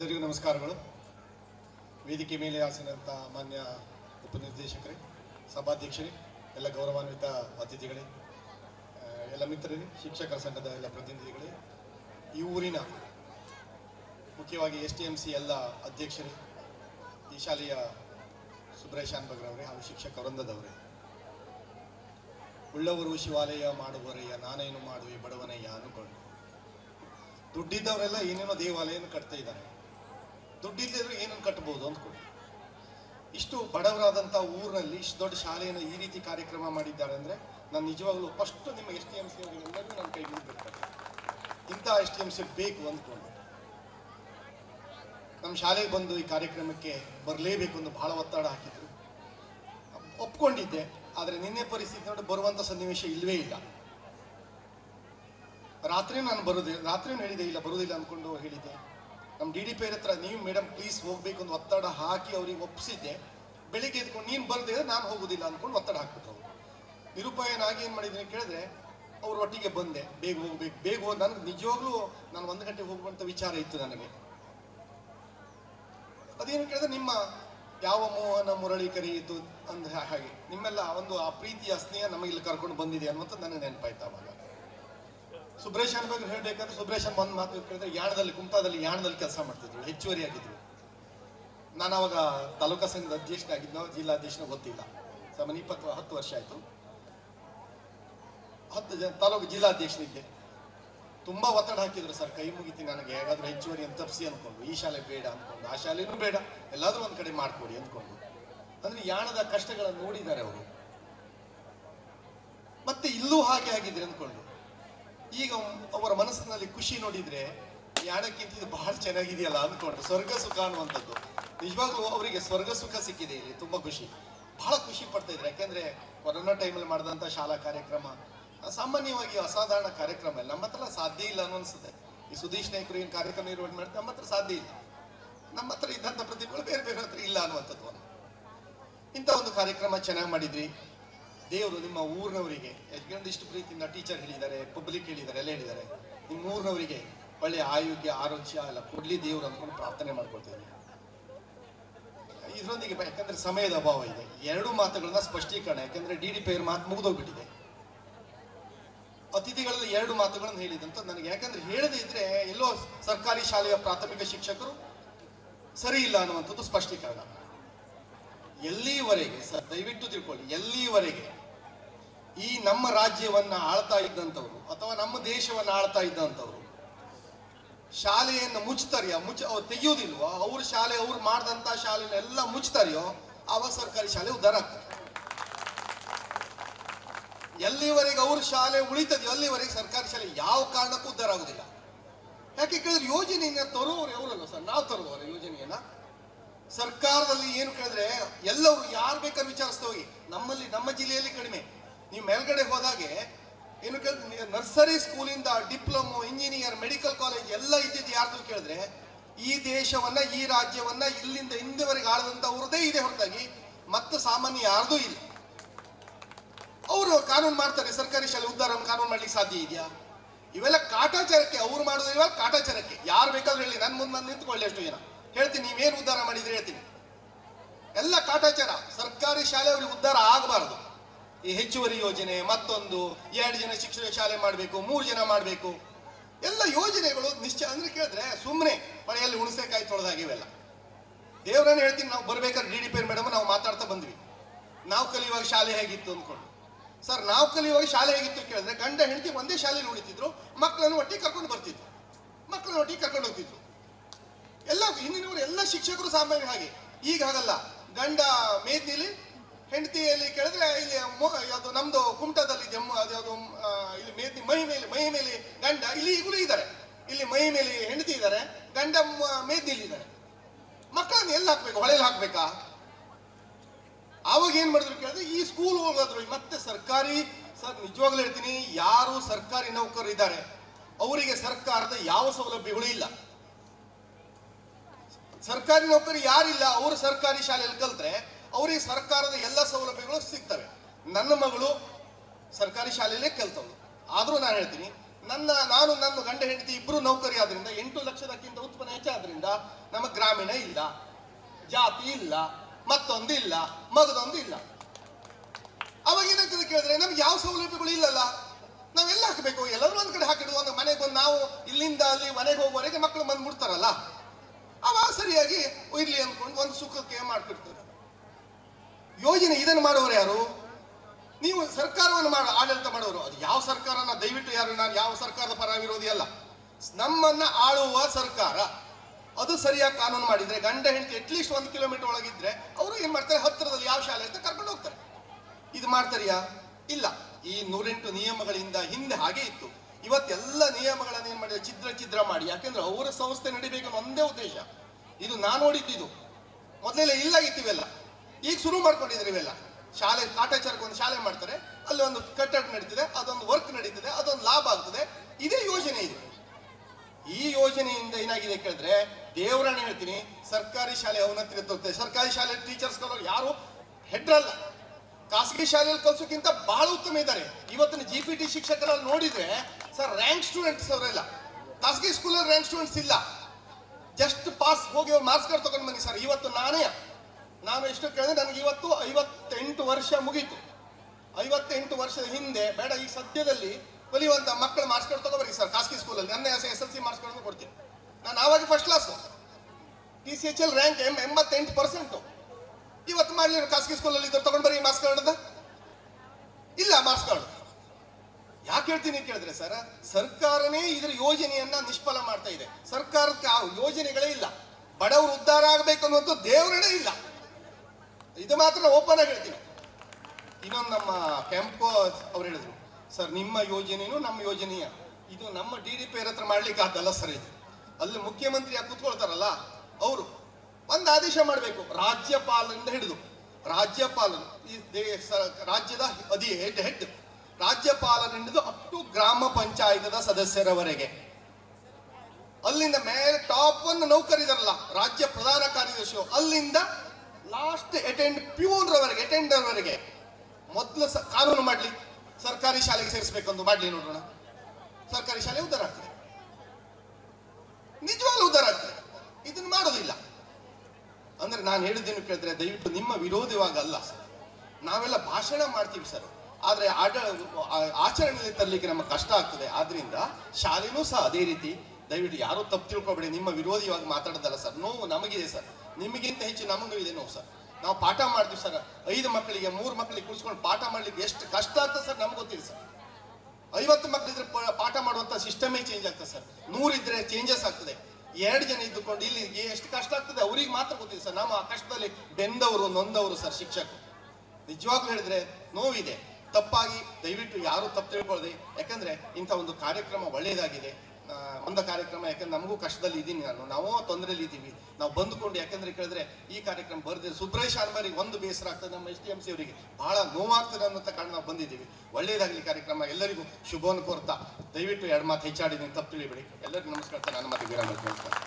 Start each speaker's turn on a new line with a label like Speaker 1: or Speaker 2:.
Speaker 1: ಎಲ್ಲರಿಗೂ ನಮಸ್ಕಾರಗಳು. ವೇದಿಕೆ ಮೇಲೆ ಆಸೀನಂತ ಮಾನ್ಯ ಉಪನಿರ್ದೇಶಕರೇ, ಸಭಾಧ್ಯಕ್ಷರೇ, ಎಲ್ಲ ಗೌರವಾನ್ವಿತ ಅತಿಥಿಗಳೇ ಎಲ್ಲ ಮಿತ್ರರೇ, ಶಿಕ್ಷಕರ ಸಂಘದ ಎಲ್ಲ ಪ್ರತಿನಿಧಿಗಳೇ, ಈ ಊರಿನ ಮುಖ್ಯವಾಗಿ ಎಸ್ ಟಿ ಎಂ ಸಿ ಎಲ್ಲ ಅಧ್ಯಕ್ಷರೇ, ಈ ಶಾಲೆಯ ಸುಬ್ರೇಶ್ ಶಾನ್ಬಗ್ರವರೇ ಹಾಗೂ ಶಿಕ್ಷಕ ವೃಂದದವರೇ ಉಳ್ಳವರು ಶಿವಾಲಯ ಮಾಡುವರೆಯ ನಾನೇನು ಮಾಡುವೆ ಬಡವನಯ್ಯ ಅನ್ಕೊಂಡು. ದುಡ್ಡಿದ್ದವರೆಲ್ಲ ಏನೇನೋ ದೇವಾಲಯನ ಕಟ್ತಾ ಇದ್ದಾರೆ. ದುಡ್ಡಿಲ್ಲದ್ರು ಏನನ್ನು ಕಟ್ಟಬಹುದು ಅಂದ್ಕೊಂಡು ಇಷ್ಟು ಬಡವರಾದಂಥ ಊರಿನಲ್ಲಿ ಇಷ್ಟು ದೊಡ್ಡ ಶಾಲೆಯನ್ನು ಈ ರೀತಿ ಕಾರ್ಯಕ್ರಮ ಮಾಡಿದ್ದಾರೆ ಅಂದರೆ ನಾನು ನಿಜವಾಗ್ಲೂ ಫಸ್ಟ್ ನಿಮ್ಮ ಎಸ್ ಟಿ ಎಂ ಸಿ ಅವರಿಗೆಲ್ಲರಿಗೂ ನನ್ನ ಕೈ ಮುಗಿದಿರ್ತಾರೆ ಇಂಥ ಎಸ್ ಟಿ ಎಂ ಸಿ ಬೇಕು ಅಂದ್ಕೊಂಡು ನಮ್ಮ ಶಾಲೆಗೆ ಬಂದು ಈ ಕಾರ್ಯಕ್ರಮಕ್ಕೆ ಬರಲೇಬೇಕು ಅಂತ ಬಹಳ ಒತ್ತಡ ಹಾಕಿದ್ರು. ಒಪ್ಕೊಂಡಿದ್ದೆ, ಆದರೆ ನಿನ್ನೆ ಪರಿಸ್ಥಿತಿ ನೋಡಿ ಬರುವಂಥ ಸನ್ನಿವೇಶ ಇಲ್ಲವೇ ಇಲ್ಲ. ರಾತ್ರಿ ನಾನು ಬರೋದಿಲ್ಲ ರಾತ್ರಿ ಹೇಳಿದೆ ಇಲ್ಲ, ಬರೋದಿಲ್ಲ ಅಂದ್ಕೊಂಡು ಹೇಳಿದ್ದೆ. ನಮ್ಮ ಡಿ ಡಿ ಪಿ ಹತ್ರ ನೀವು ಮೇಡಮ್ ಪ್ಲೀಸ್ ಹೋಗ್ಬೇಕು ಅಂತ ಒತ್ತಡ ಹಾಕಿ ಅವ್ರಿಗೆ ಒಪ್ಪಿಸಿದ್ದೆ ಬೆಳಿಗ್ಗೆ ಎದ್ಕೊಂಡು ನೀನು ಬರದೇ ನಾನು ಹೋಗೋದಿಲ್ಲ ಅಂದ್ಕೊಂಡು ಒತ್ತಡ ಹಾಕ್ಬಿಟ್ಟು ಅವರು. ನಿರುಪಾಯನಾಗಿ ಏನು ಮಾಡಿದ್ದೀನಿ ಕೇಳಿದ್ರೆ ಅವ್ರ ಒಟ್ಟಿಗೆ ಬಂದೆ. ಬೇಗ ಹೋಗ್ಬೇಕು, ಬೇಗ ಹೋಗಿ, ನನಗೆ ನಿಜವಾಗ್ಲೂ ನಾನು ಒಂದು ಗಂಟೆಗೆ ಹೋಗುವಂಥ ವಿಚಾರ ಇತ್ತು ನನಗೆ. ಅದೇನು ಕೇಳಿದ್ರೆ ನಿಮ್ಮ ಯಾವ ಮೋಹನ ಮುರಳಿ ಕರೆಯಿತು ಅಂದ್ರೆ ಹಾಗೆ. ನಿಮ್ಮೆಲ್ಲ ಒಂದು ಆ ಪ್ರೀತಿಯ ಸ್ನೇಹ ನಮಗೆ ಇಲ್ಲಿ ಕರ್ಕೊಂಡು ಬಂದಿದೆ ಅನ್ನುವಂಥದ್ದು ನನಗೆ ನೆನಪಾಯ್ತು ಅವಾಗ ಸುಬ್ರೇಶನ್ ಬಗ್ಗೆ ಹೇಳಬೇಕಂದ್ರೆ ಸುಬ್ರೇಶನ್ ಒಂದು ಮಾತು ಕೇಳಿದ್ರೆ ಯಾಣದಲ್ಲಿ ಕುಮಟಾದಲ್ಲಿ ಯಾಣದಲ್ಲಿ ಕೆಲಸ ಮಾಡ್ತಿದ್ರು, ಹೆಚ್ಚುವರಿ ಆಗಿದ್ರು. ನಾನು ಅವಾಗ ತಾಲೂಕಾ ಸಂಘದ ಜಿಲ್ಲಾ ಜಿಲ್ಲಾಧ್ಯಕ್ಷನ ಗೊತ್ತಿಲ್ಲ. ಸಾಮಾನ್ಯ ಇಪ್ಪತ್ತು, ಹತ್ತು ವರ್ಷ ಆಯ್ತು. ಹತ್ತು ಜನ ತಾಲೂಕು ಜಿಲ್ಲಾಧ್ಯಕ್ಷನಿದ್ದೆ ತುಂಬಾ ಒತ್ತಡ ಹಾಕಿದ್ರು ಸರ್, ಕೈ ಮುಗಿತಿ ನನಗೆ ಹೇಗಾದ್ರೂ ಹೆಚ್ಚುವರಿ ಅಂತ ತಪ್ಪಿಸಿ ಅಂದ್ಕೊಂಡು, ಈ ಶಾಲೆ ಬೇಡ ಅಂದ್ಕೊಂಡು, ಆ ಶಾಲೆನೂ ಬೇಡ, ಎಲ್ಲಾದರೂ ಒಂದ್ ಕಡೆ ಮಾಡ್ಕೊಡಿ ಅಂದ್ಕೊಂಡು. ಅಂದ್ರೆ ಯಾಣದ ಕಷ್ಟಗಳನ್ನು ನೋಡಿದ್ದಾರೆ ಅವರು. ಮತ್ತೆ ಇಲ್ಲೂ ಹಾಗೆ ಆಗಿದ್ರೆ ಅನ್ಕೊಂಡು ಈಗ ಅವರ ಮನಸ್ಸಿನಲ್ಲಿ ಖುಷಿ ನೋಡಿದ್ರೆ ಯಾಣಕ್ಕಿಂತ ಇದು ಬಹಳ ಚೆನ್ನಾಗಿದೆಯಲ್ಲ ಅಂದ್ಕೊಂಡ್ರೆ ಸ್ವರ್ಗ ಸುಖ ಅನ್ನುವಂಥದ್ದು. ನಿಜವಾಗ್ಲೂ ಅವರಿಗೆ ಸ್ವರ್ಗ ಸುಖ ಸಿಕ್ಕಿದೆ ಇಲ್ಲಿ, ತುಂಬಾ ಖುಷಿ. ಬಹಳ ಖುಷಿ ಪಡ್ತಾ ಇದ್ರು. ಯಾಕೆಂದ್ರೆ ಕೊರೋನಾ ಟೈಮಲ್ಲಿ ಮಾಡಿದಂಥ ಶಾಲಾ ಕಾರ್ಯಕ್ರಮ ಸಾಮಾನ್ಯವಾಗಿ ಅಸಾಧಾರಣ ಕಾರ್ಯಕ್ರಮ ಇಲ್ಲ. ನಮ್ಮ ಹತ್ರ ಸಾಧ್ಯ ಇಲ್ಲ ಅನ್ನೋ ಅನ್ಸುತ್ತೆ ಈ ಸುದೀಶ್ ನಾಯ್ಕರು ಏನು ಕಾರ್ಯಕ್ರಮ ನಿರ್ವಹಣೆ ಮಾಡ್ತಾರೆ? ನಮ್ಮ ಹತ್ರ ಸಾಧ್ಯ ಇಲ್ಲ. ನಮ್ಮ ಹತ್ರ ಇದ್ದಂಥ ಪ್ರತಿಭೆಗಳು ಬೇರೆ ಬೇರೆ ಹತ್ರ ಇಲ್ಲ ಅನ್ನುವಂಥದ್ದು. ಇಂಥ ಒಂದು ಕಾರ್ಯಕ್ರಮ ಚೆನ್ನಾಗಿ ಮಾಡಿದ್ರಿ. ದೇವರು ನಿಮ್ಮ ಊರಿನವರಿಗೆ ಇಷ್ಟು ಪ್ರೀತಿಯಿಂದ ಟೀಚರ್ ಹೇಳಿದ್ದಾರೆ ಪಬ್ಲಿಕ್ ಹೇಳಿದ್ದಾರೆ, ಎಲ್ಲ ಹೇಳಿದ್ದಾರೆ. ನಿಮ್ಮ ಊರಿನವರಿಗೆ ಒಳ್ಳೆಯ ಆರೋಗ್ಯ ಆರೋಗ್ಯ ಎಲ್ಲ ಕೊಡಲಿ ದೇವರು ಅಂದ್ಕೊಂಡು ಪ್ರಾರ್ಥನೆ ಮಾಡ್ಕೊಳ್ತೇನೆ. ಇದರೊಂದಿಗೆ ಯಾಕಂದ್ರೆ ಸಮಯದ ಅಭಾವ ಇದೆ. ಎರಡು ಮಾತುಗಳನ್ನ ಸ್ಪಷ್ಟೀಕರಣ, ಯಾಕಂದ್ರೆ ಡಿ ಡಿ ಪೇರ್ ಮಾತು ಮುಗಿದೋಗ್ಬಿಟ್ಟಿದೆ. ಅತಿಥಿಗಳಲ್ಲಿ ಎರಡು ಮಾತುಗಳನ್ನು ಹೇಳಿದಂತ ನನಗೆ, ಯಾಕಂದ್ರೆ ಹೇಳದೇ ಇದ್ರೆ ಎಲ್ಲೋ ಸರ್ಕಾರಿ ಶಾಲೆಯ ಪ್ರಾಥಮಿಕ ಶಿಕ್ಷಕರು ಸರಿ ಇಲ್ಲ ಅನ್ನುವಂಥದ್ದು ಸ್ಪಷ್ಟೀಕರಣ. ಎಲ್ಲಿವರೆಗೆ ಸರ್ ದಯವಿಟ್ಟು ತಿಳ್ಕೊಳ್ಳಿ, ಎಲ್ಲಿವರೆಗೆ ಈ ನಮ್ಮ ರಾಜ್ಯವನ್ನ ಆಳ್ತಾ ಇದ್ದಂಥವ್ರು ಅಥವಾ ನಮ್ಮ ದೇಶವನ್ನ ಆಳ್ತಾ ಇದ್ದಂಥವ್ರು, ಶಾಲೆಯನ್ನು ಮುಚ್ತಾರೆಯೋ? ಮುಚ್ಚ ತೆಗೆಯೋದಿಲ್ವೋ? ಅವ್ರ ಶಾಲೆ, ಅವ್ರು ಮಾಡಿದಂಥ ಶಾಲೆನೆಲ್ಲ ಮುಚ್ತಾರೆಯೋ? ಅವ ಸರ್ಕಾರಿ ಶಾಲೆ ಉದ್ಧಾರ ಆಗ್ತದೆ. ಎಲ್ಲಿವರೆಗೆ ಅವ್ರ ಶಾಲೆ ಉಳಿತದೆಯೋ ಅಲ್ಲಿವರೆಗೆ ಸರ್ಕಾರಿ ಶಾಲೆ ಯಾವ ಕಾರಣಕ್ಕೂ ಉದ್ಧಾರ ಆಗುದಿಲ್ಲ. ಯಾಕೆ ಕೇಳಿದ್ರೆ ಯೋಜನೆಯನ್ನ ತರುವವರು ಎವರಲ್ಲ ಸರ್? ನಾವು ತರುವವರ ಯೋಜನೆಯನ್ನ? ಸರ್ಕಾರದಲ್ಲಿ ಏನು ಕೇಳಿದ್ರೆ ಎಲ್ಲವರು ಯಾರು ಬೇಕಾದ್ರೂ ವಿಚಾರಿಸ್ತಾ ಹೋಗಿ. ನಮ್ಮಲ್ಲಿ, ನಮ್ಮ ಜಿಲ್ಲೆಯಲ್ಲಿ ಕಡಿಮೆ. ನೀವು ಮೇಲ್ಗಡೆ ಹೋದಾಗೆ ಏನು ಕೇಳಿದ್ರೆ ನರ್ಸರಿ ಸ್ಕೂಲಿಂದ ಡಿಪ್ಲೊಮೊ, ಇಂಜಿನಿಯರ್, ಮೆಡಿಕಲ್ ಕಾಲೇಜ್ ಎಲ್ಲ ಇದ್ದಿದ್ದು ಯಾರ್ದು ಕೇಳಿದ್ರೆ, ಈ ದೇಶವನ್ನ, ಈ ರಾಜ್ಯವನ್ನ ಇಲ್ಲಿಂದ ಹಿಂದೆವರೆಗೆ ಆಳದಂತವ್ರದೇ ಇದೆ ಹೊರತಾಗಿ ಮತ್ತೆ ಸಾಮಾನ್ಯ ಯಾರ್ದೂ ಇಲ್ಲ. ಅವರು ಕಾನೂನು ಮಾಡ್ತಾರೆ, ಸರ್ಕಾರಿ ಶಾಲೆ ಉದ್ದಾರ ಕಾನೂನು ಮಾಡ್ಲಿಕ್ಕೆ ಸಾಧ್ಯ ಇದೆಯಾ? ಇವೆಲ್ಲ ಕಾಟಾಚಾರಕ್ಕೆ, ಅವ್ರು ಮಾಡೋದು ಇವಾಗ ಕಾಟಾಚಾರಕ್ಕೆ. ಯಾರು ಬೇಕಾದ್ರೂ ಹೇಳಿ ನನ್ನ ಮುಂದೆ ನಾನು ನಿಂತ್ಕೊಳ್ಳಿ ಅಷ್ಟು ಜನ. ಹೇಳ್ತೀನಿ, ನೀವೇನು ಉದ್ದಾರ ಮಾಡಿದ್ರೆ ಹೇಳ್ತೀನಿ. ಎಲ್ಲ ಕಾಟಾಚಾರ. ಸರ್ಕಾರಿ ಶಾಲೆ ಅವ್ರಿಗೆ ಉದ್ದಾರ ಆಗಬಾರ್ದು. ಈ ಹೆಚ್ಚುವರಿ ಯೋಜನೆ, ಮತ್ತೊಂದು ಎರಡು ಜನ ಶಿಕ್ಷಣ ಶಾಲೆ ಮಾಡಬೇಕು, ಮೂರು ಜನ ಮಾಡಬೇಕು. ಎಲ್ಲ ಯೋಜನೆಗಳು ನಿಶ್ಚಯ ಅಂದ್ರೆ ಕೇಳಿದ್ರೆ ಸುಮ್ಮನೆ ಮನೆಯಲ್ಲಿ ಹುಣಸೆಕಾಯಿ ತೊಳೆದಾಗ ಇವೆಲ್ಲ. ದೇವರನ್ನ ಹೇಳ್ತೀನಿ, ನಾವು ಬರ್ಬೇಕಾದ್ರೆ ಡಿ ಡಿ ಪಿ ಮೇಡಮ್ ನಾವು ಮಾತಾಡ್ತಾ ಬಂದ್ವಿ. ನಾವು ಕಲಿಯುವಾಗ ಶಾಲೆ ಹೇಗಿತ್ತು ಅಂದ್ಕೊಂಡು. ಸರ್, ನಾವು ಕಲಿಯುವಾಗ ಶಾಲೆ ಹೇಗಿತ್ತು ಕೇಳಿದ್ರೆ ಗಂಡ ಹೆಂಡತಿ ಒಂದೇ ಶಾಲೆಯಲ್ಲಿ ಉಳಿತಿದ್ರು, ಮಕ್ಕಳನ್ನು ಒಟ್ಟಿಗೆ ಕರ್ಕೊಂಡು ಬರ್ತಿದ್ರು. ಮಕ್ಕಳನ್ನ ಒಟ್ಟಿಗೆ ಕರ್ಕೊಂಡು ಹೋಗ್ತಿದ್ರು. ಎಲ್ಲ ಹಿಂದಿನವರು ಎಲ್ಲ ಶಿಕ್ಷಕರು ಸಾಮಾನ್ಯ ಹಾಗೆ. ಈಗ ಹಾಗಲ್ಲ. ಗಂಡ ಮೇದ್ನಿಲಿ ಹೆಂಡತಿಯಲ್ಲಿ ಕೇಳಿದ್ರೆ, ಇಲ್ಲಿ ಅದು ಯಾವುದು ನಮ್ದು ಕುಮಟದಲ್ಲಿ ಜಮ್ಮು ಅದ್ಯಾವುದು ಇಲ್ಲಿ ಮೇದಿ ಮೈ ಮೇಲೆ ಮೈ ಮೇಲೆ ಗಂಡ, ಇಲ್ಲಿ ಈಗಲೂ ಇದ್ದಾರೆ. ಇಲ್ಲಿ ಮೈ ಮೇಲೆ ಹೆಂಡತಿ ಇದ್ದಾರೆ, ಗಂಡ ಮ- ಮೇದ್ನಿಲಿ ಇದ್ದಾರೆ. ಮಕ್ಕಳನ್ನ ಎಲ್ಲಿ ಹಾಕ್ಬೇಕು, ಹೊಳೆಯಲ್ಲಿ ಹಾಕ್ಬೇಕಾ? ಆವಾಗ ಏನ್ ಮಾಡಿದ್ರು ಕೇಳಿದ್ರೆ, ಈ ಸ್ಕೂಲ್ ಹೋಗೋದ್ರು. ಮತ್ತೆ ಸರ್ಕಾರಿ, ಸರ್, ನಿಜವಾಗ್ಲೂ ಹೇಳ್ತೀನಿ, ಯಾರು ಸರ್ಕಾರಿ ನೌಕರರು ಇದ್ದಾರೆ, ಅವರಿಗೆ ಸರ್ಕಾರದ ಯಾವ ಸೌಲಭ್ಯಗಳು ಇಲ್ಲ. ಸರ್ಕಾರಿ ನೌಕರಿ ಯಾರಿಲ್ಲ, ಅವರು ಸರ್ಕಾರಿ ಶಾಲೆಯಲ್ಲಿ ಕಲ್ತ್ರೆ ಅವರಿಗೆ ಸರ್ಕಾರದ ಎಲ್ಲ ಸೌಲಭ್ಯಗಳು ಸಿಗ್ತವೆ. ನನ್ನ ಮಗಳು ಸರ್ಕಾರಿ ಶಾಲೆಯಲ್ಲೇ ಕಲ್ತವಳು. ಆದರೂ ನಾನು ಹೇಳ್ತೀನಿ, ನನ್ನ, ನಾನು ನನ್ನ ಗಂಡ ಹೆಂಡತಿ ಇಬ್ಬರು ನೌಕರಿ ಆದ್ರಿಂದ ಎಂಟು ಲಕ್ಷದಕ್ಕಿಂತ ಉತ್ಪನ್ನ ಹೆಚ್ಚಾದ್ರಿಂದ ನಮ್ಮ ಗ್ರಾಮೀಣ ಇಲ್ಲ. ಜಾತಿ ಇಲ್ಲ, ಮತ್ತೊಂದು ಇಲ್ಲ, ಮಗದೊಂದು ಇಲ್ಲ. ಅವಾಗ ಕೇಳಿದ್ರೆ, ನಮ್ಗೆ ಯಾವ ಸೌಲಭ್ಯಗಳು ಇಲ್ಲಲ್ಲ. ನಾವೆಲ್ಲ ಹಾಕಬೇಕು. ಎಲ್ಲರೂ ಒಂದ್ ಕಡೆ ಹಾಕಿಡುವ, ಒಂದು ಮನೆಗೆ ಬಂದು ನಾವು ಇಲ್ಲಿಂದ ಅಲ್ಲಿ ಮನೆಗೆ ಹೋಗುವವರೆಗೆ ಮಕ್ಕಳು ಬಂದ್ಬಿಡ್ತಾರಲ್ಲ. ಅವಾಗ ಸರಿಯಾಗಿ ಇರ್ಲಿ ಅಂದ್ಕೊಂಡು ಒಂದು ಸುಖಕ್ಕೆ ಮಾಡ್ತಿರ್ತಾರೆ. ಯೋಜನೆ ಇದನ್ನು ಮಾಡುವವರು ಯಾರು? ನೀವು ಸರ್ಕಾರವನ್ನು ಮಾಡ, ಆಡಳಿತ ಮಾಡೋರು. ಅದು ಯಾವ ಸರ್ಕಾರನ? ದಯವಿಟ್ಟು ಯಾರು? ನಾನು ಯಾವ ಸರ್ಕಾರದ ಪರ ವಿರೋಧಿ ಅಲ್ಲ. ನಮ್ಮನ್ನ ಆಳುವ ಸರ್ಕಾರ, ಅದು ಸರಿಯಾಗಿ ಕಾನೂನು ಮಾಡಿದ್ರೆ, ಗಂಡ ಹೆಂಡತಿ ಅಟ್ಲೀಸ್ಟ್ ಒಂದು ಕಿಲೋಮೀಟರ್ ಒಳಗಿದ್ರೆ, ಅವರು ಏನ್ ಮಾಡ್ತಾರೆ? ಹತ್ತಿರದಲ್ಲಿ ಯಾವ ಶಾಲೆ ಅಂತ ಕರ್ಕೊಂಡು ಹೋಗ್ತಾರೆ. ಇದು ಮಾಡ್ತಾರಿಯಾ? ಇಲ್ಲ. ಈ ನೂರೆಂಟು ನಿಯಮಗಳಿಂದ ಹಿಂದೆ ಹಾಗೆ ಇತ್ತು. ಇವತ್ತೆಲ್ಲ ನಿಯಮಗಳನ್ನು ಏನ್ ಮಾಡಿದ್ರೆ ಛಿದ್ರ ಚಿದ್ರ ಮಾಡಿ. ಯಾಕೆಂದ್ರೆ ಅವರ ಸಂಸ್ಥೆ ನಡಿಬೇಕನ್ನೋ ಒಂದೇ ಉದ್ದೇಶ. ಇದು ನಾನು ನೋಡಿದ್ದು ಇದು. ಮೊದಲೆಲ್ಲ ಇಲ್ಲ ಇತ್ತು ಇವೆಲ್ಲ. ಈಗ ಶುರು ಮಾಡ್ಕೊಂಡಿದ್ರೆ ಇವೆಲ್ಲ. ಶಾಲೆ, ಕಾಟಾಚಾರಕ್ಕೆ ಒಂದು ಶಾಲೆ ಮಾಡ್ತಾರೆ. ಅಲ್ಲಿ ಒಂದು ಕಟ್ಟಡ ನಡೀತಿದೆ, ಅದೊಂದು ವರ್ಕ್ ನಡೀತಿದೆ, ಅದೊಂದು ಲಾಭ ಆಗ್ತದೆ. ಇದೇ ಯೋಜನೆ ಇದೆ. ಈ ಯೋಜನೆಯಿಂದ ಏನಾಗಿದೆ ಕೇಳಿದ್ರೆ, ದೇವರನ್ನ ಹೇಳ್ತೀನಿ, ಸರ್ಕಾರಿ ಶಾಲೆ ಅವನತ್ರ ತೋರ್ತದೆ ಸರ್ಕಾರಿ ಶಾಲೆ ಟೀಚರ್ಸ್ಗಳು ಯಾರು? ಹೆಡ್ರಲ್ಲ. ಖಾಸಗಿ ಶಾಲೆಯಲ್ಲಿ ಕಲ್ಸೋಕ್ಕಿಂತ ಬಹಳ ಉತ್ತಮ ಇದ್ದಾರೆ. ಇವತ್ತಿನ ಜಿ ಪಿ ಟಿ ಶಿಕ್ಷಕರಲ್ಲಿ ನೋಡಿದ್ರೆ, ಸರ್ ರ್ಯಾಂಕ್ ಸ್ಟೂಡೆಂಟ್ಸ್ ಅವರೆಲ್ಲ. ಖಾಸಗಿ ಸ್ಕೂಲಲ್ಲಿ ರ್ಯಾಂಕ್ ಸ್ಟೂಡೆಂಟ್ಸ್ ಇಲ್ಲ. ಜಸ್ಟ್ ಪಾಸ್ ಹೋಗಿ ಮಾರ್ಕ್ಸ್ ಕಾರ್ಡ್ ತಗೊಂಡು ಬನ್ನಿ ಸರ್. ಇವತ್ತು ನಾನೇ ನಾನು ಎಷ್ಟು ಕೇಳಿದ್ರೆ ನನಗೆ ಇವತ್ತು ಐವತ್ತೆಂಟು ವರ್ಷ ಮುಗೀತು. ಐವತ್ತೆಂಟು ವರ್ಷದ ಹಿಂದೆ, ಬೇಡ, ಈ ಸದ್ಯದಲ್ಲಿ ಕಲಿಯುವಂತ ಮಕ್ಕಳ ಮಾರ್ಕ್ಸ್ ಕಾರ್ಡ್ ತಗೋಬರಿ ಸರ್, ಖಾಸಗಿ ಸ್ಕೂಲಲ್ಲಿ. ನನ್ನ S L C marks card ಕೊಡ್ತೀನಿ. ನಾನು ಆವಾಗ first class T C H L rank M ಎಂಬತ್ತೆಂಟು ಪರ್ಸೆಂಟು ಇವತ್ತು ಮಾಡಲಿ ಖಾಸಗಿ ಸ್ಕೂಲಲ್ಲಿ ಇದ್ರು ತಗೊಂಡು ಬರೀ ಮಾರ್ಕ್ಸ್ ಕಾರ್ಡ್ ಇಲ್ಲ ಮಾರ್ಕ್ಸ್ ಕಾರ್ಡ್ ಯಾಕೆ ಹೇಳ್ತೀನಿ ಕೇಳಿದ್ರೆ ಸರ್, ಸರ್ಕಾರನೇ ಇದರ ಯೋಜನೆಯನ್ನ ನಿಷ್ಫಲ ಮಾಡ್ತಾ ಇದೆ. ಸರ್ಕಾರಕ್ಕೆ ಆ ಯೋಜನೆಗಳೇ ಇಲ್ಲ. ಬಡವರು ಉದ್ಧಾರ ಆಗಬೇಕು ಅನ್ನೋದು ದೇವರೇ ಇಲ್ಲ. ಇದು ಮಾತ್ರ ಓಪನ್ ಆಗಿ ಹೇಳ್ತೀನಿ. ಇನ್ನೊಂದು ನಮ್ಮ ಕ್ಯಾಂಪ್ ಅವ್ರು ಹೇಳಿದ್ರು, ಸರ್, ನಿಮ್ಮ ಯೋಜನೆಯೂ ನಮ್ಮ ಯೋಜನೆಯ? ಇದು ನಮ್ಮ ಡಿ ಡಿ ಪಿ ಹತ್ರ ಮಾಡ್ಲಿಕ್ಕೆ ಆಗಲ್ಲ ಸರ್ ಇದು. ಅಲ್ಲಿ ಮುಖ್ಯಮಂತ್ರಿ ಕೂತ್ಕೊಳ್ತಾರಲ್ಲ, ಅವರು ಒಂದು ಆದೇಶ ಮಾಡಬೇಕು ರಾಜ್ಯಪಾಲರಿಂದ ಹಿಡಿದು ರಾಜ್ಯಪಾಲರು ಈ ರಾಜ್ಯದ ಅದಿ ಹೆಡ್ ಹೆಡ್ ರಾಜ್ಯಪಾಲರಿಂದ ಹಿಡಿದು ಅಪ್ ಟು ಗ್ರಾಮ ಪಂಚಾಯತದ ಸದಸ್ಯರವರೆಗೆ. ಅಲ್ಲಿಂದ ಮೇಲೆ ಟಾಪ್ ಒಂದು ನೌಕರಿದಾರಲ್ಲ, ರಾಜ್ಯ ಪ್ರಧಾನ ಕಾರ್ಯದರ್ಶಿ ಅಲ್ಲಿಂದ ಲಾಸ್ಟ್ ಅಟೆಂಡ್ ಪ್ಯೂನ್ ರವರೆಗೆ ಅಟೆಂಡರ್ ವರೆಗೆ ಮೊದಲು ಕಾನೂನು ಮಾಡಲಿ, ಸರ್ಕಾರಿ ಶಾಲೆಗೆ ಸೇರಿಸಬೇಕಂದು ಮಾಡಲಿ ನೋಡೋಣ. ಸರ್ಕಾರಿ ಶಾಲೆ ಉದ್ದಾರ ಆಗ್ತದೆ. ನಿಜವಾಗ್ಲೂ ಉದ್ದಾರ ಆಗ್ತದೆ. ಇದನ್ನ ಮಾಡೋದಿಲ್ಲ ಅಂದ್ರೆ ನಾನು ಹೇಳಿದ್ದೇನು ಕೇಳಿದ್ರೆ ದಯವಿಟ್ಟು ನಿಮ್ಮ ವಿರೋಧವಾಗ ಅಲ್ಲ ಸರ್. ನಾವೆಲ್ಲ ಭಾಷಣ ಮಾಡ್ತೀವಿ ಸರ್. ಆದರೆ ಆಡ ಆಚರಣೆಯಲ್ಲಿ ತರಲಿಕ್ಕೆ ನಮ್ಗೆ ಕಷ್ಟ ಆಗ್ತದೆ. ಆದ್ರಿಂದ ಶಾಲೆನೂ ಸಹ ಅದೇ ರೀತಿ ದಯವಿಟ್ಟು ಯಾರೂ ತಪ್ಪು ತಿಳ್ಕೊಬೇಡಿ. ನಿಮ್ಮ ವಿರೋಧಿಯಾಗಿ ಮಾತಾಡೋದಲ್ಲ ಸರ್. ನೋವು ನಮಗಿದೆ ಸರ್. ನಿಮಗಿಂತ ಹೆಚ್ಚು ನಮಗೂ ಇದೆ ನೋವು ಸರ್. ನಾವು ಪಾಠ ಮಾಡ್ತೀವಿ ಸರ್. ಐದು ಮಕ್ಕಳಿಗೆ ಮೂರು ಮಕ್ಕಳಿಗೆ ಕುಳಿಸ್ಕೊಂಡು ಪಾಠ ಮಾಡ್ಲಿಕ್ಕೆ ಎಷ್ಟು ಕಷ್ಟ ಆಗ್ತದೆ ಸರ್ ನಮ್ಗೆ ಗೊತ್ತಿದೆ ಸರ್. ಐವತ್ತು ಮಕ್ಕಳಿದ್ರೆ ಪಾಠ ಮಾಡುವಂತ ಸಿಸ್ಟಮೇ ಚೇಂಜ್ ಆಗ್ತದೆ ಸರ್. ನೂರಿದ್ರೆ ಚೇಂಜಸ್ ಆಗ್ತದೆ. ಎರಡು ಜನ ಇದ್ದುಕೊಂಡು ಇಲ್ಲಿ ಎಷ್ಟು ಕಷ್ಟ ಆಗ್ತದೆ ಅವ್ರಿಗೆ ಮಾತ್ರ ಗೊತ್ತಿದೆ ಸರ್. ನಮ್ಮ ಆ ಕಷ್ಟದಲ್ಲಿ ಬೆಂದವರು, ನೊಂದವರು ಸರ್ ಶಿಕ್ಷಕರು. ನಿಜವಾಗ್ಲೂ ಹೇಳಿದ್ರೆ ನೋವಿದೆ. ತಪ್ಪಾಗಿ ದಯವಿಟ್ಟು ಯಾರು ತಪ್ಪು ತಿಳ್ಕೊಳ್ಳದೆ ಯಾಕಂದ್ರೆ ಇಂಥ ಒಂದು ಕಾರ್ಯಕ್ರಮ ಒಳ್ಳೆಯದಾಗಿದೆ. ಒಂದು ಕಾರ್ಯಕ್ರಮ, ಯಾಕಂದ್ರೆ ನಮಗೂ ಕಷ್ಟದಲ್ಲಿ ಇದ್ದೀನಿ ನಾನು. ನಾವು ತೊಂದರೆಯಲ್ಲಿ ಇದ್ದೀವಿ ನಾವು ಬಂದುಕೊಂಡು ಯಾಕಂದ್ರೆ ಕೇಳಿದ್ರೆ ಈ ಕಾರ್ಯಕ್ರಮ ಬರ್ದಿದೆ ಸುಬ್ರೇಶ್ ಶಾನ್ಬಾರಿಗೆ ಒಂದು ಬೇಸರ ಆಗ್ತದೆ ನಮ್ಮ ಎಸ್ ಡಿ ಎಂ ಸಿ ಅವರಿಗೆ. ಬಹಳ ನೋವಾಗ್ತದೆ ಅನ್ನೋ ಕಾರಣ ನಾವು ಬಂದಿದ್ದೀವಿ. ಒಳ್ಳೇದಾಗಲಿ ಕಾರ್ಯಕ್ರಮ. ಎಲ್ಲರಿಗೂ ಶುಭವನ್ನು ಕೋರ್ತಾ ದಯವಿಟ್ಟು ಎರಡು ಮಾತು ಹೆಚ್ಚಾಡಿದ್ದೀನಿ ತಪ್ಪು ತಿಳಿಬೇಡಿ ಎಲ್ಲರಿಗೂ ನಮಸ್ಕಾರ ನನ್ನ ಮಾತು ವಿರಾಮ